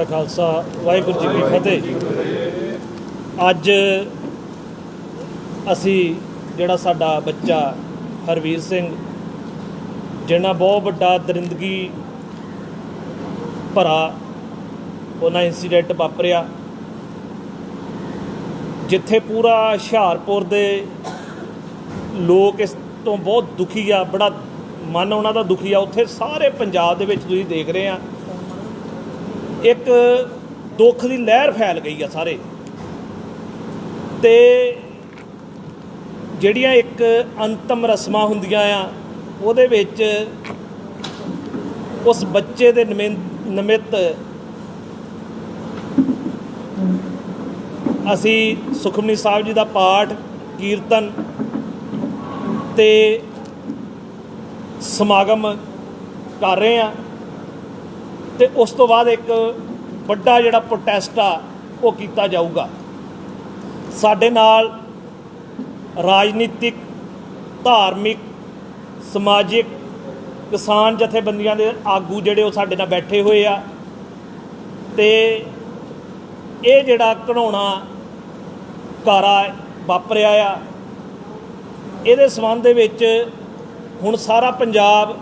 ਕਾ ਖਾਲਸਾ, ਵਾਹਿਗੁਰੂ ਜੀ ਕੀ ਫਤਿਹ ਅੱਜ ਅਸੀਂ ਜਿਹੜਾ ਸਾਡਾ ਬੱਚਾ ਹਰਵੀਰ ਸਿੰਘ, ਜਿਹਨਾਂ ਬਹੁਤ ਵੱਡਾ ਦਰਿੰਦਗੀ ਭਰਾ, ਉਹਨਾਂ ਇਨਸੀਡੈਂਟ ਵਾਪਰਿਆ। ਜਿੱਥੇ ਪੂਰਾ ਹੁਸ਼ਿਆਰਪੁਰ ਦੇ ਲੋਕ ਇਸ ਤੋਂ ਬਹੁਤ ਦੁਖੀ ਆ, ਬੜਾ ਮਨ ਉਹਨਾਂ ਦਾ ਦੁਖੀ ਆ। ਉੱਥੇ ਸਾਰੇ ਪੰਜਾਬ ਦੇ ਵਿੱਚ ਤੁਸੀਂ ਦੇਖ ਰਹੇ ਆ ਇੱਕ ਦੁੱਖ ਦੀ ਲਹਿਰ ਫੈਲ ਗਈ ਆ ਸਾਰੇ। ਤੇ ਜਿਹੜੀਆਂ ਇੱਕ ਅੰਤਮ ਰਸਮਾਂ ਹੁੰਦੀਆਂ ਆ, ਉਹਦੇ ਵਿੱਚ ਉਸ ਬੱਚੇ ਦੇ ਨਿਮਿੰ- ਨਿਮਿਤ ਅਸੀਂ ਸੁਖਮਨੀ ਸਾਹਿਬ ਜੀ ਦਾ ਪਾਠ, ਕੀਰਤਨ ਤੇ ਸਮਾਗਮ ਕਰ ਰਹੇ ਆ। ਤੇ ਉਸ ਤੋਂ ਬਾਅਦ ਇੱਕ ਵੱਡਾ ਜਿਹੜਾ ਪ੍ਰੋਟੈਸਟ ਆ, ਉਹ ਕੀਤਾ ਜਾਊਗਾ। ਸਾਡੇ ਨਾਲ ਰਾਜਨੀਤਿਕ, ਧਾਰਮਿਕ, ਸਮਾਜਿਕ ਕਿਸਾਨ ਜਥੇਬੰਦੀਆਂ ਦੇ ਆਗੂ ਜਿਹੜੇ ਉਹ ਸਾਡੇ ਨਾਲ ਬੈਠੇ ਹੋਏ ਆ। ਤੇ ਇਹ ਜਿਹੜਾ ਘਣਾਉਣਾ ਕਾਰਾ ਵਾਪਰਿਆ ਆ, ਇਹਦੇ ਸੰਬੰਧ ਦੇ ਵਿੱਚ ਹੁਣ ਸਾਰਾ ਪੰਜਾਬ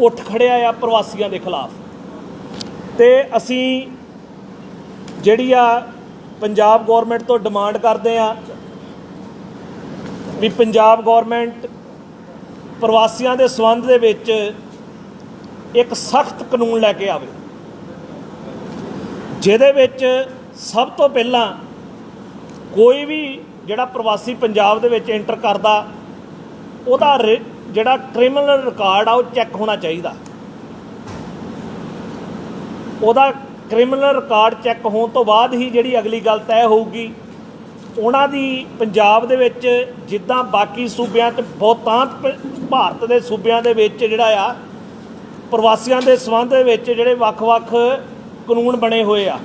ਉੱਠ ਖੜਿਆ ਆ ਪ੍ਰਵਾਸੀਆਂ ਦੇ ਖਿਲਾਫ। ਤੇ ਅਸੀਂ ਜਿਹੜੀ ਆ ਪੰਜਾਬ ਗਵਰਨਮੈਂਟ ਤੋਂ ਡਿਮਾਂਡ ਕਰਦੇ ਆ ਵੀ ਪੰਜਾਬ ਗਵਰਨਮੈਂਟ ਪ੍ਰਵਾਸੀਆਂ ਦੇ ਸੰਬੰਧ ਦੇ ਵਿੱਚ ਇੱਕ ਸਖਤ ਕਾਨੂੰਨ ਲੈ ਕੇ ਆਵੇ। ਜਿਹਦੇ ਵਿੱਚ ਸਭ ਤੋਂ ਪਹਿਲਾਂ ਕੋਈ ਵੀ ਜਿਹੜਾ ਪ੍ਰਵਾਸੀ ਪੰਜਾਬ ਦੇ ਵਿੱਚ ਐਂਟਰ ਕਰਦਾ, ਉਹਦਾ ਰਿ- ਜਿਹੜਾ ਕ੍ਰਿਮੀਨਲ ਰਿਕਾਰਡ ਆ, ਉਹ ਚੈੱਕ ਹੋਣਾ ਚਾਹੀਦਾ। ਉਹਦਾ ਕ੍ਰਿਮੀਨਲ ਰਿਕਾਰਡ ਚੈੱਕ ਹੋਣ ਤੋਂ ਬਾਅਦ ਹੀ ਜਿਹੜੀ ਅਗਲੀ ਗੱਲ ਤੈਅ ਹੋਊਗੀ, ਉਹਨਾਂ ਦੀ ਪੰਜਾਬ ਦੇ ਵਿੱਚ ਜਿੱਦਾਂ ਬਾਕੀ ਸੂਬਿਆਂ 'ਚ ਬਹੁਤਾਂਤ ਭਾਰਤ ਦੇ ਸੂਬਿਆਂ ਦੇ ਵਿੱਚ ਜਿਹੜਾ ਆ, ਪ੍ਰਵਾਸੀਆਂ ਦੇ ਸੰਬੰਧ ਦੇ ਵਿੱਚ ਜਿਹੜੇ ਵੱਖ-ਵੱਖ ਕਾਨੂੰਨ ਬਣੇ ਹੋਏ ਆ।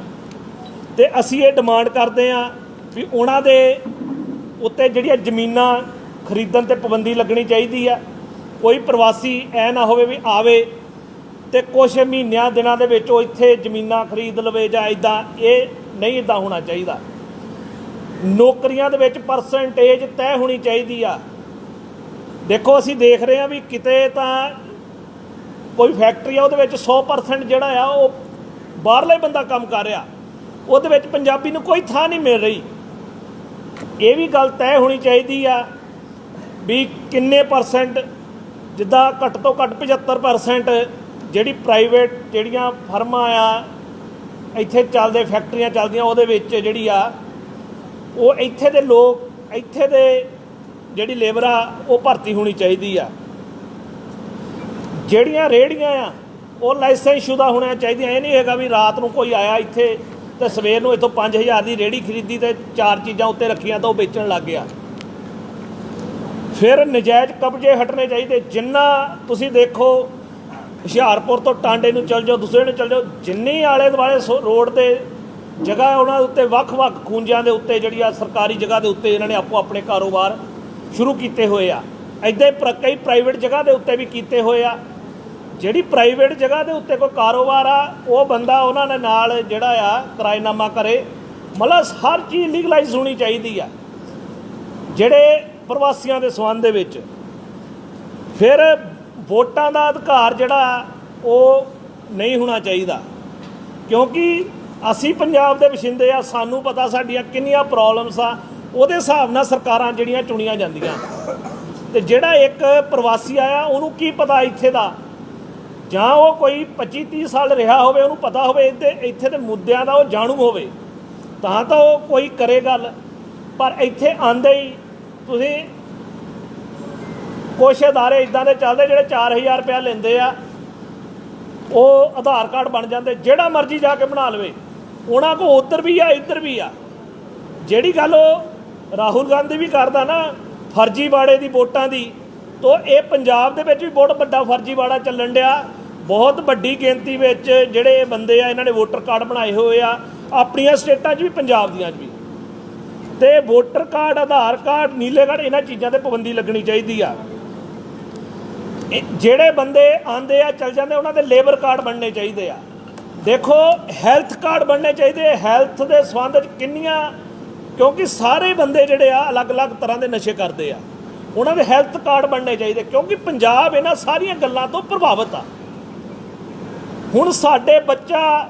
ਤੇ ਅਸੀਂ ਇਹ ਡਿਮਾਂਡ ਕਰਦੇ ਆ ਵੀ ਉਹਨਾਂ ਦੇ ਉੱਤੇ ਜਿਹੜੀਆਂ ਜ਼ਮੀਨਾਂ ਖਰੀਦਣ ਤੇ ਪਾਬੰਦੀ ਲੱਗਣੀ ਚਾਹੀਦੀ ਆ। ਕੋਈ ਪ੍ਰਵਾਸੀ ਐ ਨਾ ਹੋਵੇ ਵੀ ਆਵੇ ਤੇ ਕੁਝ ਮਹੀਨਿਆਂ ਦਿਨਾਂ ਦੇ ਵਿੱਚ ਉਹ ਇੱਥੇ ਜ਼ਮੀਨਾਂ ਖਰੀਦ ਲਵੇ ਜਾਂ ਇਦਾਂ ਇਹ ਨਹੀਂ ਇਦਾਂ ਹੋਣਾ ਚਾਹੀਦਾ। ਨੌਕਰੀਆਂ ਦੇ ਵਿੱਚ ਪਰਸੈਂਟੇਜ ਤੈਅ ਹੋਣੀ ਚਾਹੀਦੀ ਆ। ਦੇਖੋ, ਅਸੀਂ ਦੇਖ ਰਹੇ ਆ ਵੀ ਕਿਤੇ ਤਾਂ ਕੋਈ ਫੈਕਟਰੀ ਆ, ਉਹਦੇ ਵਿੱਚ 100% ਜਿਹੜਾ ਆ, ਉਹ ਬਾਹਰਲਾ ਹੀ ਬੰਦਾ ਕੰਮ ਕਰ ਰਿਹਾ। ਉਹਦੇ ਵਿੱਚ ਪੰਜਾਬੀ ਨੂੰ ਕੋਈ ਥਾਂ ਨਹੀਂ ਮਿਲ ਰਹੀ। ਇਹ ਵੀ ਗੱਲ ਤੈਅ ਹੋਣੀ ਚਾਹੀਦੀ ਆ ਵੀ ਕਿੰਨੇ ਪਰਸੈਂਟ ਜਿੱਦਾਂ ਘੱਟ ਤੋਂ ਘੱਟ 75% ਜਿਹੜੀ ਪ੍ਰਾਈਵੇਟ ਜਿਹੜੀਆਂ ਫਰਮਾਂ ਆ, ਇੱਥੇ ਚੱਲਦੇ ਫੈਕਟਰੀਆਂ ਚੱਲਦੀਆਂ, ਉਹਦੇ ਵਿੱਚ ਜਿਹੜੀ ਆ, ਉਹ ਇੱਥੇ ਦੇ ਲੋਕ, ਇੱਥੇ ਦੇ ਜਿਹੜੀ ਲੇਬਰ ਆ, ਉਹ ਭਰਤੀ ਹੋਣੀ ਚਾਹੀਦੀ ਆ। ਜਿਹੜੀਆਂ ਰੇੜੀਆਂ ਆ, ਉਹ ਲਾਇਸੈਂਸ ਸ਼ੁਦਾ ਹੋਣੀਆਂ ਚਾਹੀਦੀਆਂ। ਇਹ ਨਹੀਂ ਹੈਗਾ ਵੀ ਰਾਤ ਨੂੰ ਕੋਈ ਆਇਆ ਇੱਥੇ ਤੇ ਸਵੇਰ ਨੂੰ ਇੱਥੋਂ 5000 ਦੀ ਰੇੜੀ ਖਰੀਦੀ ਤੇ ਚਾਰ ਚੀਜ਼ਾਂ ਉੱਤੇ ਰੱਖੀਆਂ ਤਾਂ ਉਹ ਵੇਚਣ ਲੱਗ ਗਿਆ। ਫਿਰ ਨਜਾਇਜ਼ ਕਬਜ਼ੇ ਹਟਣੇ ਚਾਹੀਦੇ। ਜਿੰਨਾ ਤੁਸੀਂ ਦੇਖੋ ਹੁਸ਼ਿਆਰਪੁਰ ਤੋਂ ਟਾਂਡੇ ਨੂੰ ਚੱਲ ਜਾਓ, ਦੂਸਰੇ ਨੂੰ ਚੱਲ ਜਾਓ। ਜਿੰਨੀ ਆਲੇ ਦੁਆਲੇ ਸੋ- ਰੋਡ ਤੇ ਜਗ੍ਹਾ ਉਹਨਾਂ ਦੇ ਉੱਤੇ ਵੱਖ-ਵੱਖ ਖੂੰਜਾਂ ਦੇ ਉੱਤੇ ਜਿਹੜੀ ਆ ਸਰਕਾਰੀ ਜਗ੍ਹਾ ਦੇ ਉੱਤੇ ਇਹਨਾਂ ਨੇ ਆਪੋ ਆਪਣੇ ਕਾਰੋਬਾਰ ਸ਼ੁਰੂ ਕੀਤੇ ਹੋਏ ਆ। ਐਦਾਂ ਪ੍ਰ- ਕਈ ਪ੍ਰਾਈਵੇਟ ਜਗ੍ਹਾ ਦੇ ਉੱਤੇ ਵੀ ਕੀਤੇ ਹੋਏ ਆ। ਜਿਹੜੀ ਪ੍ਰਾਈਵੇਟ ਜਗ੍ਹਾ ਦੇ ਉੱਤੇ ਕੋਈ ਕਾਰੋਬਾਰ ਆ, ਉਹ ਬੰਦਾ ਉਹਨਾਂ ਦੇ ਨਾਲ ਜਿਹੜਾ ਆ, ਕਿਰਾਏਨਾਮਾ ਕਰੇ। ਮਤਲਬ ਹਰ ਚੀਜ਼ ਲੀਗਲਾਈਜ਼ ਹੋਣੀ ਚਾਹੀਦੀ ਆ। ਜਿਹੜੇ ਪ੍ਰਵਾਸੀਆਂ ਦੇ ਸੰਬੰਧ ਦੇ ਵਿੱਚ। ਫਿਰ ਵੋਟਾਂ ਦਾ ਅਧਿਕਾਰ ਜਿਹੜਾ ਉਹ ਨਹੀਂ ਹੋਣਾ ਚਾਹੀਦਾ। ਕਿਉਂਕਿ ਅਸੀਂ ਪੰਜਾਬ ਦੇ ਵਸਿੰਦੇ ਆ, ਸਾਨੂੰ ਪਤਾ ਸਾਡੀਆਂ ਕਿੰਨੀਆਂ ਪ੍ਰੋਬਲਮਸ ਆ, ਉਹਦੇ ਹਿਸਾਬ ਨਾਲ ਸਰਕਾਰਾਂ ਜਿਹੜੀਆਂ ਚੁਣੀਆਂ ਜਾਂਦੀਆਂ। ਤੇ ਜਿਹੜਾ ਇੱਕ ਪ੍ਰਵਾਸੀ ਆਇਆ, ਉਹਨੂੰ ਕੀ ਪਤਾ ਇੱਥੇ ਦਾ? ਜਾਂ ਉਹ ਕੋਈ 25 30 ਸਾਲ ਰਿਹਾ ਹੋਵੇ, ਉਹਨੂੰ ਪਤਾ ਹੋਵੇ ਇੱਥੇ ਇੱਥੇ ਦੇ ਮੁੱਦਿਆਂ ਦਾ ਉਹ ਜਾਣੂ ਹੋਵੇ, ਤਾਂ ਤਾਂ ਉਹ ਕੋਈ ਕਰੇ ਗੱਲ। ਪਰ ਇੱਥੇ ਆਂਦੇ ਹੀ ਤੁਸੀਂ ਕੁਛ ਅਦਾਰੇ ਇਦਾਂ ਦੇ ਚੱਲਦੇ ਜਿਹੜੇ 4000 ਰੁਪਇਆ ਲੈਂਦੇ ਆ, ਉਹ ਆਧਾਰ ਕਾਰਡ ਬਣ ਜਾਂਦੇ, ਜਿਹੜਾ ਮਰਜ਼ੀ ਜਾ ਕੇ ਬਣਾ ਲਵੇ। ਉਹਨਾਂ ਕੋ ਉੱਧਰ ਵੀ ਆ, ਇੱਧਰ ਵੀ ਆ। ਜਿਹੜੀ ਗੱਲ ਉਹ ਰਾਹੁਲ ਗਾਂਧੀ ਵੀ ਕਰਦਾ ਨਾ, ਫਰਜ਼ੀਵਾੜੇ ਦੀ ਵੋਟਾਂ ਦੀ, ਤੋ ਇਹ ਪੰਜਾਬ ਦੇ ਵਿੱਚ ਵੀ ਬਹੁਤ ਵੱਡਾ ਫਰਜ਼ੀਵਾੜਾ ਚੱਲਣ ਡਿਆ। ਬਹੁਤ ਵੱਡੀ ਗਿਣਤੀ ਵਿੱਚ ਜਿਹੜੇ ਬੰਦੇ ਆ, ਇਹਨਾਂ ਨੇ ਵੋਟਰ ਕਾਰਡ ਬਣਾਏ ਹੋਏ ਆ। ਆਪਣੀਆਂ ਸਟੇਟਾਂ 'ਚ ਵੀ, ਪੰਜਾਬ ਦੀਆਂ 'ਚ ਵੀ। ਤੇ ਵੋਟਰ ਕਾਰਡ, ਆਧਾਰ ਕਾਰਡ, ਨੀਲੇ ਕਾਰਡ, ਇਹਨਾਂ ਚੀਜ਼ਾਂ ਤੇ ਪਾਬੰਦੀ ਲੱਗਣੀ ਚਾਹੀਦੀ ਆ। ਜਿਹੜੇ ਬੰਦੇ ਆਂਦੇ ਆ, ਚੱਲ ਜਾਂਦੇ ਉਹਨਾਂ ਦੇ ਲੇਬਰ ਕਾਰਡ ਬਣਨੇ ਚਾਹੀਦੇ ਆ। ਦੇਖੋ, ਹੈਲਥ ਕਾਰਡ ਬਣਨੇ ਚਾਹੀਦੇ, ਹੈਲਥ ਦੇ ਸੰਬੰਧ ਵਿੱਚ ਕਿੰਨੀਆਂ, ਕਿਉਂਕਿ ਸਾਰੇ ਬੰਦੇ ਜਿਹੜੇ ਆ, ਅਲੱਗ-ਅਲੱਗ ਤਰ੍ਹਾਂ ਦੇ ਨਸ਼ੇ ਕਰਦੇ ਆ। ਉਹਨਾਂ ਦੇ ਹੈਲਥ ਕਾਰਡ ਬਣਨੇ ਚਾਹੀਦੇ, ਕਿਉਂਕਿ ਪੰਜਾਬ ਇਹਨਾਂ ਸਾਰੀਆਂ ਗੱਲਾਂ ਤੋਂ ਪ੍ਰਭਾਵਿਤ ਆ। ਹੁਣ ਸਾਡੇ ਬੱਚਾ,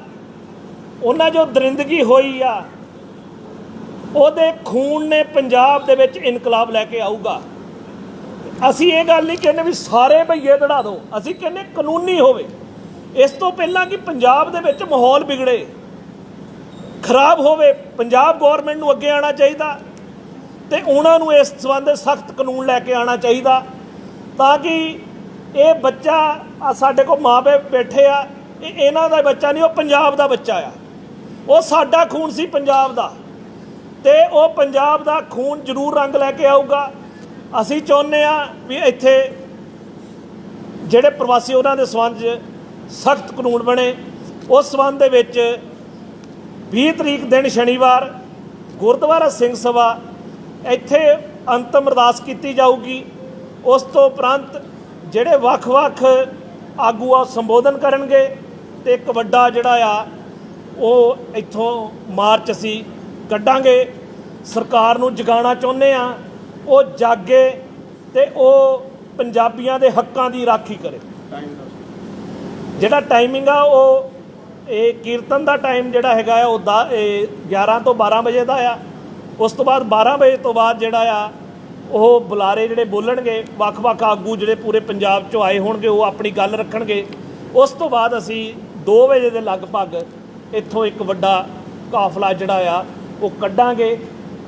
ਉਹਨਾਂ ਜੋ ਦਰਿੰਦਗੀ ਹੋਈ ਆ, ਉਹਦੇ ਖੂਨ ਨੇ ਪੰਜਾਬ ਦੇ ਵਿੱਚ ਇਨਕਲਾਬ ਲੈ ਕੇ ਆਊਗਾ। ਅਸੀਂ ਇਹ ਗੱਲ ਨਹੀਂ ਕਹਿੰਦੇ ਵੀ ਸਾਰੇ ਭਈਏ ਦੜਾ ਦਿਓ ਅਸੀਂ ਕਹਿੰਦੇ ਕਾਨੂੰਨੀ ਹੋਵੇ। ਇਸ ਤੋਂ ਪਹਿਲਾਂ ਕਿ ਪੰਜਾਬ ਦੇ ਵਿੱਚ ਮਾਹੌਲ ਵਿਗੜੇ। ਖਰਾਬ ਹੋਵੇ, ਪੰਜਾਬ ਗਵਰਨਮੈਂਟ ਨੂੰ ਅੱਗੇ ਆਉਣਾ ਚਾਹੀਦਾ ਤੇ ਉਹਨਾਂ ਨੂੰ ਇਸ ਸੰਬੰਧ ਸਖਤ ਕਾਨੂੰਨ ਲੈ ਕੇ ਆਉਣਾ ਚਾਹੀਦਾ ਤਾਂ ਕਿ ਇਹ ਬੱਚਾ ਆ ਸਾਡੇ ਕੋਲ ਮਾਪੇ ਬੈਠੇ ਆ, ਇਹ ਇਹਨਾਂ ਦਾ ਬੱਚਾ ਨਹੀਂ, ਉਹ ਪੰਜਾਬ ਦਾ ਬੱਚਾ ਆ। ਉਹ ਸਾਡਾ ਖੂਨ ਸੀ ਪੰਜਾਬ ਦਾ ਤੇ ਉਹ ਪੰਜਾਬ ਦਾ ਖੂਨ ਜ਼ਰੂਰ ਰੰਗ ਲੈ ਕੇ ਆਊਗਾ। ਅਸੀਂ ਚਾਹੁੰਦੇ ਆ ਵੀ ਇੱਥੇ ਜਿਹੜੇ ਪ੍ਰਵਾਸੀ ਉਹਨਾਂ ਦੇ ਸੰਬੰਧ 'ਚ ਸਖਤ ਕਾਨੂੰਨ ਬਣੇ। ਉਸ ਸੰਬੰਧ ਦੇ ਵਿੱਚ 20 ਤਰੀਕ ਦਿਨ ਸ਼ਨੀਵਾਰ ਗੁਰਦੁਆਰਾ ਸਿੰਘ ਸਭਾ ਇੱਥੇ ਅੰਤਮ ਅਰਦਾਸ ਕੀਤੀ ਜਾਊਗੀ। ਉਸ ਤੋਂ ਉਪਰੰਤ ਜਿਹੜੇ ਵੱਖ-ਵੱਖ ਆਗੂ ਆ ਸੰਬੋਧਨ ਕਰਨਗੇ ਤੇ ਇੱਕ ਵੱਡਾ ਜਿਹੜਾ ਆ, ਉਹ ਇੱਥੋਂ ਮਾਰਚ ਅਸੀਂ ਕੱਢਾਂਗੇ। ਸਰਕਾਰ ਨੂੰ ਜਗਾਉਣਾ ਚਾਹੁੰਦੇ ਆ ਉਹ ਜਾਗੇ ਤੇ ਉਹ ਪੰਜਾਬੀਆਂ ਦੇ ਹੱਕਾਂ ਦੀ ਰਾਖੀ ਕਰੇ। ਜਿਹੜਾ ਟਾਈਮਿੰਗ ਆ, ਉਹ ਇਹ ਕੀਰਤਨ ਦਾ ਟਾਈਮ ਜਿਹੜਾ ਹੈਗਾ ਆ, ਉਹ ਦਾ- ਇਹ 11 ਤੋਂ 12 ਵਜੇ ਦਾ ਆ। ਉਸ ਤੋਂ ਬਾਅਦ 12 ਵਜੇ ਤੋਂ ਬਾਅਦ ਜਿਹੜਾ ਆ, ਉਹ ਬੁਲਾਰੇ ਜਿਹੜੇ ਬੋਲਣਗੇ, ਵੱਖ-ਵੱਖ ਆਗੂ ਜਿਹੜੇ ਪੂਰੇ ਪੰਜਾਬ ਚੋਂ ਆਏ ਹੋਣਗੇ, ਉਹ ਆਪਣੀ ਗੱਲ ਰੱਖਣਗੇ। ਉਸ ਤੋਂ ਬਾਅਦ ਅਸੀਂ 2 ਵਜੇ ਦੇ ਲਗਭਗ ਇੱਥੋਂ ਇੱਕ ਵੱਡਾ ਕਾਫਲਾ ਜਿਹੜਾ ਆ, ਉਹ ਕੱਢਾਂਗੇ।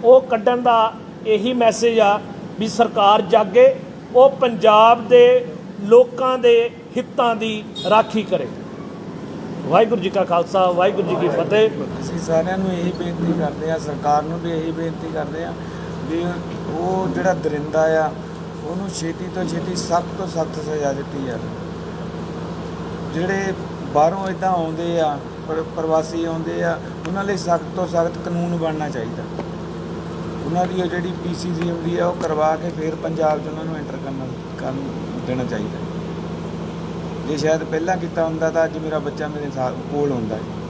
ਉਹ ਕੱਢਣ ਦਾ ਇਹੀ ਮੈਸੇਜ ਆ ਵੀ ਸਰਕਾਰ ਜਾਗੇ, ਉਹ ਪੰਜਾਬ ਦੇ ਲੋਕਾਂ ਦੇ ਹਿੱਤਾਂ ਦੀ ਰਾਖੀ ਕਰੇ। ਵਾਹਿਗੁਰੂ ਜੀ ਕਾ ਖਾਲਸਾ, ਵਾਹਿਗੁਰੂ ਜੀ ਕੀ ਫਤਿਹ। ਅਸੀਂ ਸਾਰਿਆਂ ਨੂੰ ਇਹੀ ਬੇਨਤੀ ਕਰਦੇ ਆ ਸਰਕਾਰ ਨੂੰ ਵੀ ਇਹੀ ਬੇਨਤੀ ਕਰਦੇ ਆ ਵੀ ਉਹ ਜਿਹੜਾ ਦਰਿੰਦਾ ਆ, ਉਹਨੂੰ ਛੇਤੀ ਤੋਂ ਛੇਤੀ ਸਖਤ ਤੋਂ ਸਖਤ ਸਜ਼ਾ ਦਿੱਤੀ ਜਾਵੇ। ਜਿਹੜੇ ਬਾਹਰੋਂ ਇਦਾਂ ਆਉਂਦੇ ਆ ਪ੍ਰਵਾਸੀ ਆਉਂਦੇ ਆ, ਉਹਨਾਂ ਲਈ ਸਖਤ ਤੋਂ ਸਖਤ ਕਾਨੂੰਨ ਬਣਨਾ ਚਾਹੀਦਾ। ਉਹਨਾਂ ਦੀ ਉਹ ਜਿਹੜੀ ਪੀਸੀਸੀ ਹੁੰਦੀ ਆ, ਉਹ ਕਰਵਾ ਕੇ ਫਿਰ ਪੰਜਾਬ 'ਚ ਉਹਨਾਂ ਨੂੰ ਐਂਟਰ ਕਰਨਾ ਕਰਨ ਦੇਣਾ ਚਾਹੀਦਾ। ਜੇ ਸ਼ਾਇਦ ਪਹਿਲਾਂ ਕੀਤਾ ਹੁੰਦਾ ਤਾਂ ਅੱਜ ਮੇਰਾ ਬੱਚਾ ਮੇਰੇ ਸਾਥ ਕੋਲ ਹੁੰਦਾ। ਹੈ